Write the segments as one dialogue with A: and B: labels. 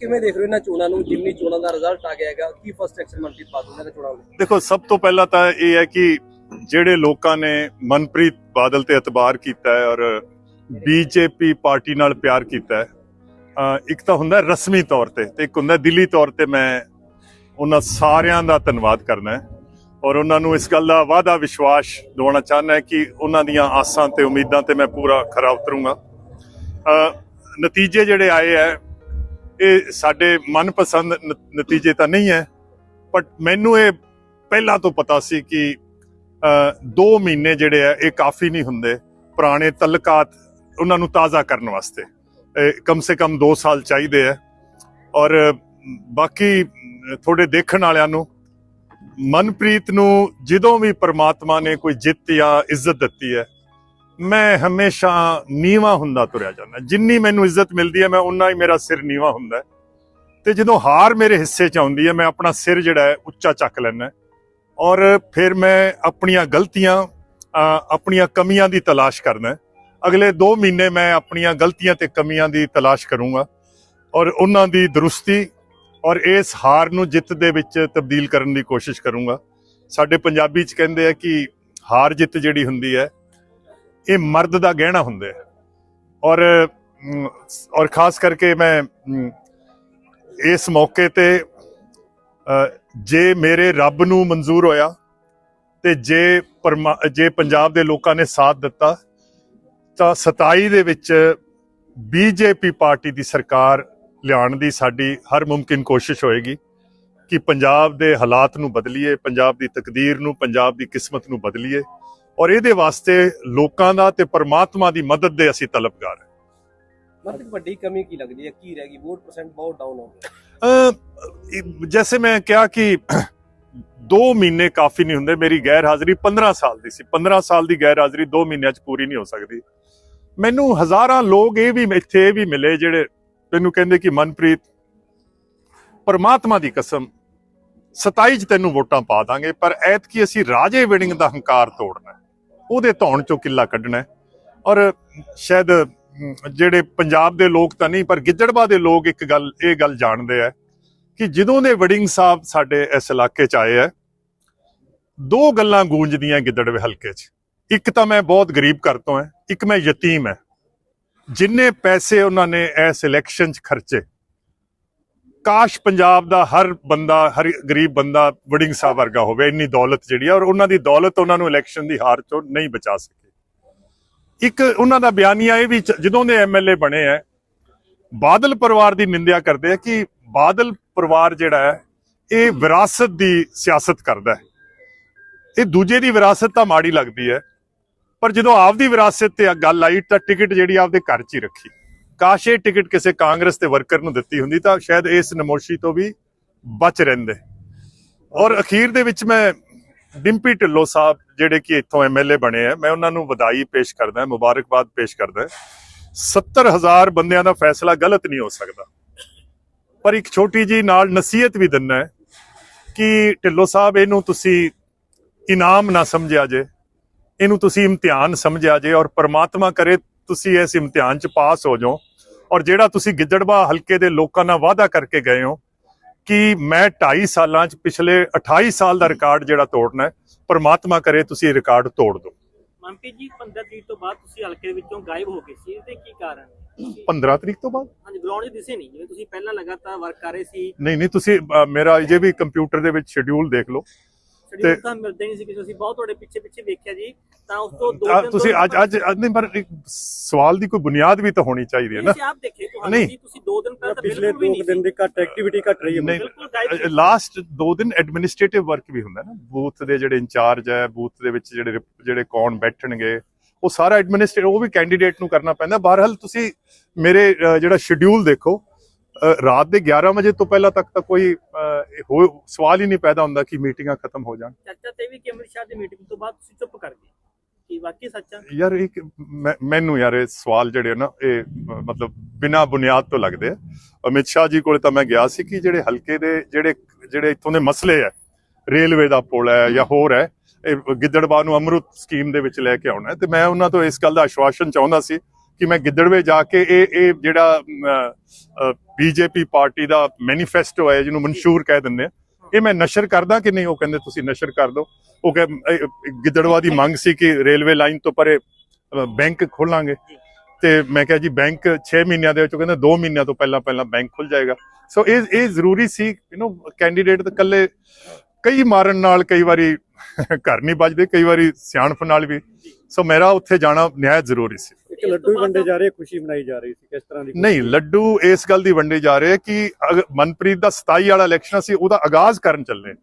A: ਕਿਵੇਂ ਦੇਖ ਰਹੇ ਹੋ ਇਹਨਾਂ ਚੋਣਾਂ ਨੂੰ? ਜਿਮਨੀ ਚੋਣਾਂ ਦਾ ਰਿਜ਼ਲਟ ਆ ਗਿਆ ਹੈਗਾ, ਕੀ ਫਸਟ ਐਕਸ਼ਨ ਮਨਪ੍ਰੀਤ ਬਾਦਲ ਇਹਨਾਂ ਚੋਣਾਂ ਨੂੰ?
B: ਦੇਖੋ, ਸਭ ਤੋਂ ਪਹਿਲਾਂ ਤਾਂ ਇਹ ਹੈ ਕਿ ਜਿਹੜੇ ਲੋਕਾਂ ਨੇ ਮਨਪ੍ਰੀਤ ਬਾਦਲ ਤੇ ਇਤਬਾਰ ਕੀਤਾ ਹੈ ਔਰ ਬੀਜੇਪੀ ਪਾਰਟੀ ਨਾਲ ਪਿਆਰ ਕੀਤਾ ਹੈ ਇੱਕ ਤਾਂ ਹੁੰਦਾ ਰਸਮੀ ਤੌਰ ਤੇ ਤੇ ਇੱਕ ਹੁੰਦਾ ਦਿੱਲੀ ਤੌਰ ਤੇ ਮੈਂ ਉਹਨਾਂ ਸਾਰਿਆਂ ਦਾ ਧੰਨਵਾਦ ਕਰਨਾ ਹੈ। ਔਰ ਉਹਨਾਂ ਨੂੰ ਇਸ ਗੱਲ ਦਾ ਵਾਅਦਾ ਵਿਸ਼ਵਾਸ ਦਿਵਾਉਣਾ ਚਾਹੁੰਦਾ ਹੈ ਕਿ ਉਹਨਾਂ ਦੀਆਂ ਆਸਾਂ ਤੇ ਉਮੀਦਾਂ ਤੇ ਮੈਂ ਪੂਰਾ ਖਰਾ ਉਤਰੂੰਗਾ। ਨਤੀਜੇ ਜਿਹੜੇ ਆਏ ਹੈ ਇਹ ਸਾਡੇ ਮਨਪਸੰਦ ਨ- ਨਤੀਜੇ ਤਾਂ ਨਹੀਂ ਹੈ ਬਟ ਮੈਨੂੰ ਇਹ ਪਹਿਲਾਂ ਤੋਂ ਪਤਾ ਸੀ ਕਿ 2 ਮਹੀਨੇ ਜਿਹੜੇ ਆ ਇਹ ਕਾਫੀ ਨਹੀਂ ਹੁੰਦੇ ਪੁਰਾਣੇ ਤਲਕਾਤ ਉਹਨਾਂ ਨੂੰ ਤਾਜ਼ਾ ਕਰਨ ਵਾਸਤੇ। ਇਹ ਕਮ ਸੇ ਕਮ 2 ਸਾਲ ਚਾਹੀਦੇ ਆ। ਔਰ ਬਾਕੀ ਅ, ਥੋੜੇ ਦੇਖਣ ਵਾਲਿਆਂ ਨੂੰ ਮਨਪ੍ਰੀਤ ਨੂੰ ਜਦੋਂ ਵੀ ਪਰਮਾਤਮਾ ਨੇ ਕੋਈ ਜਿੱਤ ਜਾਂ ਇੱਜ਼ਤ ਦਿੱਤੀ ਹੈ ਮੈਂ ਹਮੇਸ਼ਾ ਨੀਵਾ ਹੁੰਦਾ ਤੁਰਿਆ ਜਾਂਦਾ। ਜਿੰਨੀ ਮੈਨੂੰ ਇੱਜ਼ਤ ਮਿਲਦੀ ਹੈ, ਮੈਂ ਉਨਾ ਹੀ ਮੇਰਾ ਸਿਰ ਨੀਵਾ ਹੁੰਦਾ ਹੈ। ਤੇ ਜਦੋਂ ਹਾਰ ਮੇਰੇ ਹਿੱਸੇ ਚ ਆਉਂਦੀ ਹੈ, ਮੈਂ ਆਪਣਾ ਸਿਰ ਜਿਹੜਾ ਹੈ ਉੱਚਾ ਚੱਕ ਲੈਣਾ ਔਰ ਫਿਰ ਮੈਂ ਆਪਣੀਆਂ ਗਲਤੀਆਂ ਆਪਣੀਆਂ ਕਮੀਆਂ ਦੀ ਤਲਾਸ਼ ਕਰਨਾ ਅਗਲੇ 2 ਮਹੀਨੇ ਮੈਂ ਆਪਣੀਆਂ ਗਲਤੀਆਂ ਤੇ ਕਮੀਆਂ ਦੀ ਤਲਾਸ਼ ਕਰੂੰਗਾ। ਔਰ ਉਹਨਾਂ ਦੀ ਦਰੁਸਤੀ ਔਰ ਇਸ ਹਾਰ ਨੂੰ ਜਿੱਤ ਦੇ ਵਿੱਚ ਤਬਦੀਲ ਕਰਨ ਦੀ ਕੋਸ਼ਿਸ਼ ਕਰੂੰਗਾ। ਸਾਡੇ ਪੰਜਾਬੀ ਚ ਕਹਿੰਦੇ ਆ ਕਿ ਹਾਰ ਜਿੱਤ ਜਿਹੜੀ ਹੁੰਦੀ ਹੈ ਇਹ ਮਰਦ ਦਾ ਗਹਿਣਾ ਹੁੰਦਾ ਹੈ ਔਰ ਔਰ ਖਾਸ ਕਰਕੇ ਮੈਂ ਇਸ ਮੌਕੇ ਤੇ ਜੇ ਮੇਰੇ ਰੱਬ ਨੂੰ ਮਨਜ਼ੂਰ ਹੋਇਆ ਤੇ ਜੇ ਪਰਮਾ- ਜੇ ਪੰਜਾਬ ਦੇ ਲੋਕਾਂ ਨੇ ਸਾਥ ਦਿੱਤਾ, ਤਾਂ 27 ਦੇ ਵਿੱਚ ਬੀਜੇਪੀ ਪਾਰਟੀ ਦੀ ਸਰਕਾਰ ਲਿਆਉਣ ਦੀ ਸਾਡੀ ਹਰ ਮੁਮਕਿਨ ਕੋਸ਼ਿਸ਼ ਹੋਏਗੀ ਕਿ ਪੰਜਾਬ ਦੇ ਹਾਲਾਤ ਨੂੰ ਬਦਲੀਏ, ਪੰਜਾਬ ਦੀ ਤਕਦੀਰ ਨੂੰ, ਪੰਜਾਬ ਦੀ ਕਿਸਮਤ ਨੂੰ ਬਦਲੀਏ। ਔਰ ਇਹਦੇ ਵਾਸਤੇ ਲੋਕਾਂ ਦਾ ਤੇ ਪਰਮਾਤਮਾ ਦੀ ਮਦਦ ਦੇ ਅਸੀਂ ਤਲਬਗਾਰ ਹਾਂ।
A: ਮਤਲਬ ਵੱਡੀ ਕਮੀ ਕੀ ਲੱਗਦੀ ਹੈ? ਕੀ ਰਹਿ ਗਈ? ਵੋਟ ਪਰਸੈਂਟ ਬਹੁਤ ਡਾਊਨ ਹੋ ਗਿਆ
B: ਜੈਸੇ ਮੈਂ ਕਿਹਾ ਕਿ 2 ਮਹੀਨੇ ਕਾਫੀ ਨਹੀਂ ਹੁੰਦੇ ਮੇਰੀ ਗੈਰ ਹਾਜ਼ਰੀ 15 ਸਾਲ ਦੀ ਸੀ। 15 ਸਾਲ ਦੀ ਗੈਰ ਹਾਜ਼ਰੀ 2 ਮਹੀਨਿਆਂ ਚ ਪੂਰੀ ਨਹੀਂ ਹੋ ਸਕਦੀ। ਮੈਨੂੰ ਹਜ਼ਾਰਾਂ ਲੋਕ ਇਹ ਵੀ ਇੱਥੇ ਇਹ ਵੀ ਮਿਲੇ ਜਿਹੜੇ ਮੈਨੂੰ ਕਹਿੰਦੇ ਕਿ ਮਨਪ੍ਰੀਤ ਪਰਮਾਤਮਾ ਦੀ ਕਸਮ 27 ਚ ਤੈਨੂੰ ਵੋਟਾਂ ਪਾ ਦਾਂਗੇ ਪਰ ਐਤਕੀ ਅਸੀਂ ਰਾਜੇ ਵਿੜਿੰਗ ਦਾ ਹੰਕਾਰ ਤੋੜਨਾ ਹੈ। ਉਹਦੇ ਧੌਣ ਚੋਂ ਕਿੱਲਾ ਕੱਢਣਾ ਔਰ ਸ਼ਾਇਦ ਜਿਹੜੇ ਪੰਜਾਬ ਦੇ ਲੋਕ ਤਾਂ ਨਹੀਂ, ਪਰ ਗਿੱਦੜਬਾ ਦੇ ਲੋਕ ਇੱਕ ਗੱਲ, ਇਹ ਗੱਲ ਜਾਣਦੇ ਆ ਕਿ ਜਦੋਂ ਦੇ ਵੜਿੰਗ ਸਾਹਿਬ ਸਾਡੇ ਇਸ ਇਲਾਕੇ ਚ ਆਏ ਆ, ਦੋ ਗੱਲਾਂ ਗੂੰਜਦੀਆਂ ਗਿੱਦੜਵੇ ਹਲਕੇ ਚ। ਇੱਕ ਤਾਂ ਮੈਂ ਬਹੁਤ ਗਰੀਬ ਘਰ ਤੋਂ ਹਾਂ ਇੱਕ ਮੈਂ ਯਤੀਮ ਹਾਂ ਜਿੰਨੇ ਪੈਸੇ ਉਹਨਾਂ ਨੇ ਇਸ ਇਲੈਕਸ਼ਨ ਚ ਖਰਚੇ ਕਾਸ਼ ਪੰਜਾਬ ਦਾ ਹਰ ਬੰਦਾ, ਹਰ ਗਰੀਬ ਬੰਦਾ ਵੜਿੰਗ ਸਾਹਿਬ ਵਰਗਾ ਹੋਵੇ, ਇੰਨੀ ਦੌਲਤ ਜਿਹੜੀ ਆ, ਔਰ ਉਹਨਾਂ ਦੀ ਦੌਲਤ ਉਹਨਾਂ ਨੂੰ ਇਲੈਕਸ਼ਨ ਦੀ ਹਾਰ ਚੋਂ ਨਹੀਂ ਬਚਾ ਸਕੇ। ਇੱਕ ਉਹਨਾਂ ਦਾ ਬਿਆਨੀਆ ਇਹ ਵੀ ਜਦੋਂ ਦੇ ਐਮਐਲਏ ਬਣੇ ਆ, ਬਾਦਲ ਪਰਿਵਾਰ ਦੀ ਨਿੰਦਿਆ ਕਰਦੇ ਆ ਕਿ ਬਾਦਲ ਪਰਿਵਾਰ ਜਿਹੜਾ ਹੈ, ਇਹ ਵਿਰਾਸਤ ਦੀ ਸਿਆਸਤ ਕਰਦਾ ਹੈ। ਇਹ ਦੂਜੇ ਦੀ ਵਿਰਾਸਤ ਤਾਂ ਮਾੜੀ ਲੱਗਦੀ ਹੈ, ਪਰ ਜਦੋਂ ਆਪਦੀ ਵਿਰਾਸਤ ਤੇ ਗੱਲ ਆਈ ਤਾਂ ਟਿਕਟ ਜਿਹੜੀ ਆਪਦੇ ਘਰ 'ਚ ਹੀ ਰੱਖੀ। ਕਾਸ਼ ਇਹ ਟਿਕਟ ਕਿਸੇ ਕਾਂਗਰਸ ਦੇ ਵਰਕਰ ਨੂੰ ਦਿੱਤੀ ਹੁੰਦੀ ਤਾਂ ਸ਼ਾਇਦ ਇਸ ਨਮੋਸ਼ੀ ਤੋਂ ਵੀ ਬਚ ਰਹਿੰਦੇ। ਔਰ ਅਖੀਰ ਦੇ ਵਿੱਚ ਮੈਂ ਡਿੰਪੀ ਢਿੱਲੋਂ ਸਾਹਿਬ ਜਿਹੜੇ ਕਿ ਇੱਥੋਂ ਐਮਐਲਏ ਬਣੇ ਆ, ਮੈਂ ਉਹਨਾਂ ਨੂੰ ਵਧਾਈ ਪੇਸ਼ ਕਰਦਾ, ਮੁਬਾਰਕਬਾਦ ਪੇਸ਼ ਕਰਦਾ। 70000 ਬੰਦਿਆਂ ਦਾ ਫੈਸਲਾ ਗਲਤ ਨਹੀਂ ਹੋ ਸਕਦਾ। ਪਰ ਇੱਕ ਛੋਟੀ ਜੀ ਨਾਲ ਨਸੀਹਤ ਵੀ ਦਿੰਨਾ ਹੈ ਕਿ ਢਿੱਲੋਂ ਸਾਹਿਬ, ਇਹਨੂੰ ਤੁਸੀਂ ਇਨਾਮ ਨਾ ਸਮਝਿਆ ਜੇ, ਇਹਨੂੰ ਤੁਸੀਂ ਇਮਤਿਹਾਨ ਸਮਝਿਆ ਜੇ ਔਰ ਪਰਮਾਤਮਾ ਕਰੇ ਤੁਸੀਂ ਇਸ ਇਮਤਿਹਾਨ ਚ ਪਾਸ ਹੋ ਜਾਓ। ਔਰ ਜਿਹੜਾ ਤੁਸੀਂ ਗਿੱਦੜਬਾ ਹਲਕੇ ਦੇ ਲੋਕਾਂ ਨਾਲ ਵਾਅਦਾ ਕਰਕੇ ਗਏ ਹੋ ਕਿ ਮੈਂ 2.5 ਸਾਲਾਂ ਚ ਪਿਛਲੇ 28 ਸਾਲ ਦਾ ਰਿਕਾਰਡ ਜਿਹੜਾ ਤੋੜਨਾ ਹੈ ਪ੍ਰਮਾਤਮਾ ਕਰੇ ਤੁਸੀਂ ਰਿਕਾਰਡ ਤੋੜ ਦਿਓ।
C: ਮਨਪ੍ਰੀਤ ਜੀ 15 ਤਰੀਕ ਤੋਂ ਬਾਅਦ ਤੁਸੀਂ ਹਲਕੇ ਵਿੱਚੋਂ ਗਾਇਬ ਹੋ ਗਏ ਸੀ ਇਹਦੇ ਕੀ ਕਾਰਨ ਹੈ?
B: 15 ਤਰੀਕ ਤੋਂ ਬਾਅਦ?
C: ਹਾਂਜੀ ਗਰਾਊਂਡ 'ਚ ਦਿਸੇ ਨਹੀਂ ਜਿਵੇਂ ਤੁਸੀਂ ਪਹਿਲਾਂ ਲਗਾਤਾਰ ਵਰਕ ਕਰ ਰਹੇ ਸੀ।
B: ਨਹੀਂ ਨਹੀਂ ਤੁਸੀਂ ਮੇਰਾ ਅਜੇ ਵੀ ਕੰਪਿਊਟਰ ਦੇ ਵਿੱਚ ਸ਼ਡਿਊਲ ਦੇਖ ਲਓ।
C: ਸ਼ਡਿਊਲ
B: ਤੇ-
C: ਤਾਂ ਮਿਲਦੇ ਨਹੀਂ ਸੀ ਕਿ ਅਸੀਂ ਬਹੁਤ ਤੁਹਾਡੇ ਪਿੱਛੇ ਪਿੱਛੇ ਵੇਖਿਆ ਜੀ। ਤਾਂ ਉਸ ਤੋਂ ਦੋ ਦਿਨ
B: ਤੁਸੀਂ
C: ਤੋਂ
B: ਅੱਜ ਅੱਜ ਅੱਜ ਨਹੀਂ ਪਰ ਇੱਕ ਸਵਾਲ ਦੀ ਕੋਈ ਬੁਨਿਆਦ ਵੀ ਤਾਂ ਹੋਣੀ ਚਾਹੀਦੀ ਹੈ ਨਾ।
C: ਤੁਸੀਂ ਆਪ ਦੇਖੇ ਤੁਹਾਨੂੰ। ਜੀ ਤੁਸੀਂ ਦੋ ਦਿਨ ਪਹਿਲਾਂ ਤਾਂ
A: ਪਿਛਲੇ
C: ਬਿਲਕੁਲ ਵੀ
A: ਦੋ
C: ਨਹੀਂ
A: ਦਿਨ
C: ਸੀ।
A: ਦੀ ਘੱਟ ਐਕਟੀਵਿਟੀ ਘੱਟ ਰਹੀ ਹੈ।
C: ਬਿਲਕੁਲ ਗਾਇਬ ਸੀ।
B: ਲਾਸਟ ਦੋ ਦਿਨ ਐਡਮਿਨਿਸਟ੍ਰੇਟਿਵ ਵਰਕ ਵੀ ਹੁੰਦਾ ਨਾ। ਬੂਥ ਦੇ ਜਿਹੜੇ ਇੰਚਾਰਜ ਹੈ ਬੂਥ ਦੇ ਵਿੱਚ ਜਿਹੜੇ ਰਿਪ- ਜਿਹੜੇ ਕੌਣ ਬੈਠਣਗੇ ਉਹ ਸਾਰਾ ਐਡਮਿਨਿਸਟ੍ਰੇਟ ਉਹ ਵੀ ਕੈਂਡੀਡੇਟ ਨੂੰ ਕਰਨਾ ਪੈਂਦਾ। ਬਹਰਹਾਲ ਤੁਸੀਂ ਮੇਰੇ ਅ, ਜਿਹੜਾ ਸ਼ਡਿਊਲ ਦੇਖੋ ਰਾਤ ਦੇ 11 ਵਜੇ ਤੋਂ ਪਹਿਲਾਂ ਤੱਕ ਤਾਂ ਕੋਈ ਸਵਾਲ ਹੀ ਨਹੀਂ ਪੈਦਾ ਹੁੰਦਾ ਕਿ ਮੀਟਿੰਗਾਂ ਖਤਮ ਹੋ ਜਾਣ।
C: ਚਰਚਾ ਤੇ ਵੀ ਕਿ ਅਮਿਤ ਸ਼ਾਹ ਦੀ ਮੀਟਿੰਗ ਤੋਂ ਬਾਅਦ ਤੁਸੀਂ ਚੁੱਪ ਕਰ ਗਏ। ਕੀ ਵਾਕਈ ਸੱਚਾ
B: ਯਾਰ ਇੱਕ ਮੈਨੂੰ ਯਾਰ ਇਹ ਸਵਾਲ ਜਿਹੜੇ ਨਾ ਇਹ ਮਤਲਬ ਬਿਨਾ ਬੁਨਿਆਦ ਤੋਂ ਲੱਗਦੇ ਆ। ਅਮਿਤ ਸ਼ਾਹ ਜੀ ਕੋਲੇ ਤਾਂ ਮੈਂ ਗਿਆ ਸੀ ਕਿ ਜਿਹੜੇ ਹਲਕੇ ਦੇ ਜਿਹੜੇ ਜਿਹੜੇ ਇੱਥੋਂ ਦੇ ਮਸਲੇ ਆ ਰੇਲਵੇ ਦਾ ਪੁਲ ਹੈ ਜਾਂ ਹੋਰ ਹੈ ਇਹ ਗਿੱਦੜਬਾਹ ਨੂੰ ਅਮਰੁਤ ਸਕੀਮ ਦੇ ਵਿੱਚ ਲੈ ਕੇ ਆਉਣਾ ਤੇ ਮੈਂ ਉਹਨਾਂ ਤੋਂ ਇਸ ਗੱਲ ਦਾ ਆਸ਼ਵਾਸਨ ਚਾਹੁੰਦਾ ਸੀ ਕਿ ਮੈਂ ਗਿੱਦੜਵੇ ਜਾ ਕੇ ਇਹ ਇਹ ਜਿਹੜਾ ਬੀਜੇਪੀ ਪਾਰਟੀ ਦਾ ਮੈਨੀਫੈਸਟੋ ਹੈ, ਜਿਹਨੂੰ ਮਨਸ਼ੂਰ ਕਹਿ ਦਿੰਦੇ ਆ। ਇਹ ਮੈਂ ਨਸ਼ਰ ਕਰਦਾ ਕਿ ਨਹੀਂ? ਉਹ ਕਹਿੰਦੇ ਤੁਸੀਂ ਨਸ਼ਰ ਕਰ ਦਿਓ। ਉਹ ਕਹੇ ਇਹ- ਗਿੱਦੜਵਾ ਦੀ ਮੰਗ ਸੀ ਕਿ ਰੇਲਵੇ ਲਾਈਨ ਤੋਂ ਪਰੇ ਬੈਂਕ ਖੋਲਾਂਗੇ। ਤੇ ਮੈਂ ਕਿਹਾ ਜੀ, ਬੈਂਕ 6 ਮਹੀਨਿਆਂ ਦੇ ਵਿੱਚ ਕਹਿੰਦੇ 2 ਮਹੀਨਿਆਂ ਤੋਂ ਪਹਿਲਾਂ ਪਹਿਲਾਂ ਬੈਂਕ ਖੁੱਲ ਜਾਏਗਾ। ਸੋ ਇਹ ਇਹ ਜ਼ਰੂਰੀ ਸੀ ਯੂ نو ਕੈਂਡੀਡੇਟ ਤਾਂ ਇਕੱਲੇ ਕਈ ਮਾਰਨ ਨਾਲ ਕਈ ਵਾਰੀ ਘਰ ਨਹੀਂ ਵੱਜਦੇ, ਕਈ ਵਾਰੀ ਸਿਆਣਪ ਨਾਲ ਵੀ। ਸੋ ਮੇਰਾ ਉੱਥੇ ਜਾਣਾ ਨਿਆਇ ਜ਼ਰੂਰੀ ਸੀ।
D: ਇੱਕ ਲੱਡੂ ਵੀ ਵੰਡੇ ਜਾ ਰਹੇ ਖੁਸ਼ੀ ਮਨਾਈ ਜਾ ਰਹੀ ਸੀ ਕਿਸ ਤਰ੍ਹਾਂ ਦੀ
B: ਨਹੀਂ ਲੱਡੂ ਇਸ ਗੱਲ ਦੀ ਵੰਡੇ ਜਾ ਰਹੇ ਕਿ ਮਨਪ੍ਰੀਤ ਦਾ 27 ਵਾਲਾ ਇਲੈਕਸ਼ਨ ਸੀ ਉਹਦਾ ਆਗਾਜ਼ ਕਰਨ ਚੱਲੇ।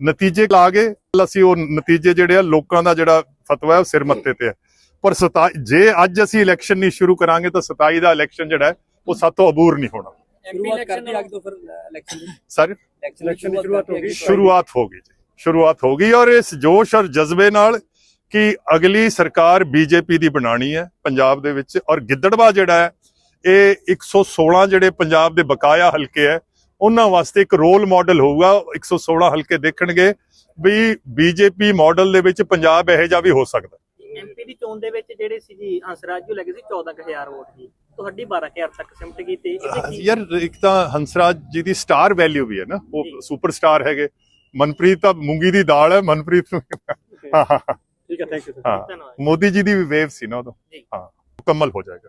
B: ਨਤੀਜੇ ਲਾ ਗਏ ਅਸੀਂ ਉਹ ਨਤੀਜੇ ਜਿਹੜੇ ਆ ਲੋਕਾਂ ਦਾ ਜਿਹੜਾ ਫਤਵਾ ਹੈ ਉਹ ਸਿਰ ਮੱਥੇ ਤੇ ਹੈ। ਪਰ 27 ਜੇ ਅੱਜ ਅਸੀਂ ਇਲੈਕਸ਼ਨ ਨਹੀਂ ਸ਼ੁਰੂ ਕਰਾਂਗੇ ਤਾਂ 27 ਦਾ ਇਲੈਕਸ਼ਨ ਜਿਹੜਾ ਹੈ ਉਹ ਸਾਤੋਂ ਅਬੂਰ ਨਹੀਂ ਹੋਣਾ।
A: ਸ਼ੁਰੂਆਤ ਕਰਤੀ ਅੱਜ ਤੋਂ ਫਿਰ ਇਲੈਕਸ਼ਨ ਦੀ।
B: ਸਰ?
D: Election ਦੀ ਸ਼ੁਰੂਆਤ ਹੋ ਗਈ।
B: ਸ਼ੁਰੂਆਤ ਹੋ ਗਈ ਜੀ। ਸ਼ੁਰੂਆਤ ਹੋ ਗਈ ਔਰ ਇਸ ਜੋਸ਼ ਔਰ ਜਜ਼ਬੇ ਨਾਲ ਕਿ ਅਗਲੀ ਸਰਕਾਰ ਬੀਜੇਪੀ ਦੀ ਬਣਾਣੀ ਹੈ ਪੰਜਾਬ ਦੇ ਵਿੱਚ ਔਰ ਗਿੱਦੜਵਾ ਜਿਹੜਾ ਹੈ ਇਹ 116 ਜਿਹੜੇ ਪੰਜਾਬ ਦੇ ਬਕਾਇਆ ਹਲਕੇ ਹੈ ਉਹਨਾਂ ਵਾਸਤੇ ਇੱਕ ਰੋਲ ਮਾਡਲ ਹੋਊਗਾ 116 ਹਲਕੇ ਦੇਖਣਗੇ ਵੀ ਬੀਜੇਪੀ ਮਾਡਲ ਦੇ ਵਿੱਚ ਪੰਜਾਬ ਇਹੋ ਜਿਹਾ ਵੀ ਹੋ ਸਕਦਾ।
C: ਐਮਪੀ ਦੀ ਚੋਣ ਦੇ ਵਿੱਚ ਜਿਹੜੇ ਸੀ ਜੀ ਹੰਸਰਾਜ ਜੀ ਲੱਗੇ ਸੀ 14000 ਵੋਟ ਜੀ। ਤੁਹਾਡੀ 12000 ਤੱਕ ਸਿਮਟ ਗਈ ਤੇ
B: ਯਾਰ ਇੱਕ ਤਾਂ ਹੰਸਰਾਜ ਜੀ ਦੀ ਸਟਾਰ ਵੈਲਿਊ ਵੀ ਹੈ ਨਾ। ਉਹ ਸੁਪਰਸਟਾਰ ਹੈਗੇ। ਮਨਪ੍ਰੀਤ ਤਾਂ ਮੂੰਗੀ ਦੀ ਦਾਲ ਹੈ ਮਨਪ੍ਰੀਤ ਨੂੰ ਹਾਂ ਹਾਂ ਹਾਂ।
D: ਠੀਕ ਹੈ ਥੈਂਕ ਯੂ ਸਰ
B: ਹਾਂ
C: ਧੰਨਵਾਦ
B: ਮੋਦੀ ਜੀ ਦੀ ਵੀ ਵੇਵ ਸੀ ਨਾ ਉਦੋਂ।
C: ਜੀ।
B: ਹਾਂ ਮੁਕੰਮਲ ਹੋ ਜਾਏਗਾ।